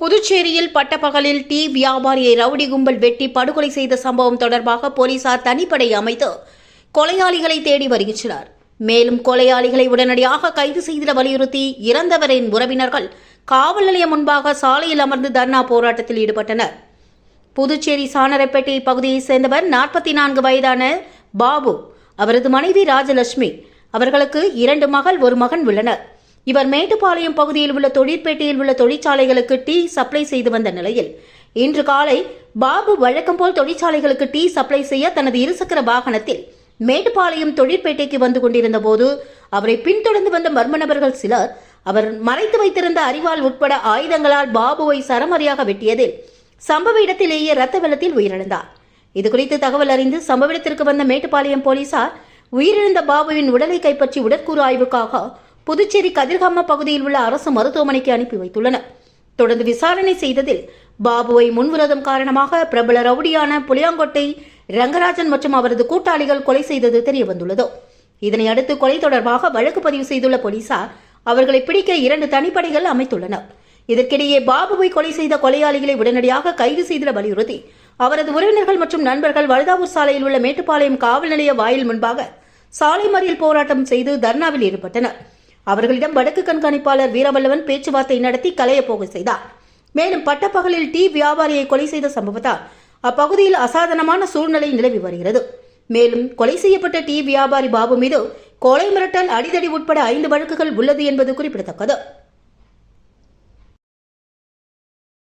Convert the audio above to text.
புதுச்சேரியில் பட்டப்பகலில் tea வியாபாரியை rowdy கும்பல் வெட்டி படுகொலை செய்த சம்பவம் தொடர்பாக போலீசார் தனிப்படை அமைத்து கொலையாளிகளை தேடி வருகின்றனர். மேலும் கொலையாளிகளை உடனடியாக கைது செய்திட வலியுறுத்தி இறந்தவரின் உறவினர்கள் காவல் நிலையம் முன்பாக சாலையில் அமர்ந்து தர்ணா போராட்டத்தில் ஈடுபட்டனர். புதுச்சேரி சானரப்பேட்டை பகுதியைச் சேர்ந்தவர் நாற்பத்தி நான்கு வயதான பாபு அவரது மனைவி ராஜலட்சுமி அவர்களுக்கு இரண்டு மகள் ஒரு மகன் உள்ளனர். இவர் மேட்டுப்பாளையம் பகுதியில் உள்ள தொழிற்பேட்டையில் உள்ள தொழிற்சாலைகளுக்கு டீ சப்ளை செய்து வந்த நிலையில் இன்று காலை பாபு வழக்கம் போல் தொழிற்சாலைகளுக்கு டீ சப்ளை செய்ய தனது இருசக்கர வாகனத்தில் மேட்டுப்பாளையம் தொழிற்பேட்டைக்கு வந்து கொண்டிருந்த போது அவரை பின்தொடர்ந்து வந்த மர்ம நபர்கள் சிலர் அவர் மறைத்து வைத்திருந்த அறிவால் உட்பட ஆயுதங்களால் பாபுவை சரமரியாக வெட்டியதில் சம்பவ இடத்திலேயே ரத்த வெள்ளத்தில் உயிரிழந்தார். இது குறித்து தகவல் அறிந்து சம்பவ இடத்திற்கு வந்த மேட்டுப்பாளையம் போலீசார் உயிரிழந்த பாபுவின் உடலை கைப்பற்றி உடற்கூறு ஆய்வுக்காக புதுச்சேரி கதிர்காம பகுதியில் உள்ள அரசு மருத்துவமனைக்கு அனுப்பி வைத்துள்ளனர். தொடர்ந்து விசாரணை செய்ததில் பாபுவை முன்விரோதம் காரணமாக பிரபல ரவுடியான புளியாங்கொட்டை ரங்கராஜன் மற்றும் அவரது கூட்டாளிகள் கொலை செய்தது தெரியவந்துள்ளது. இதனை அடுத்து கொலை தொடர்பாக வழக்கு பதிவு செய்துள்ள போலீசார் அவர்களை பிடிக்க இரண்டு தனிப்படைகள் அமைத்துள்ளனர். இதற்கிடையே பாபுவை கொலை செய்த கொலையாளிகளை உடனடியாக கைது செய்திட வலியுறுத்தி அவரது உறவினர்கள் மற்றும் நண்பர்கள் வழுதாவூர் சாலையில் உள்ள மேட்டுப்பாளையம் காவல் நிலைய வாயில் முன்பாக சாலை மறியல் போராட்டம் செய்து தர்ணாவில் ஈடுபட்டனர். அவர்களிடம் வடக்கு கண்காணிப்பாளர் வீரவல்லவன் பேச்சுவார்த்தை நடத்தி கலைய போக செய்தார். மேலும் பட்டப்பகலில் டீ வியாபாரியை கொலை செய்த சம்பவத்தால் அப்பகுதியில் அசாதாரணமான சூழ்நிலை நிலவி வருகிறது. மேலும் கொலை செய்யப்பட்ட டீ வியாபாரி பாபு மீது கொலை மிரட்டல் அடிதடி உட்பட ஐந்து வழக்குகள் உள்ளது என்பது குறிப்பிடத்தக்கது.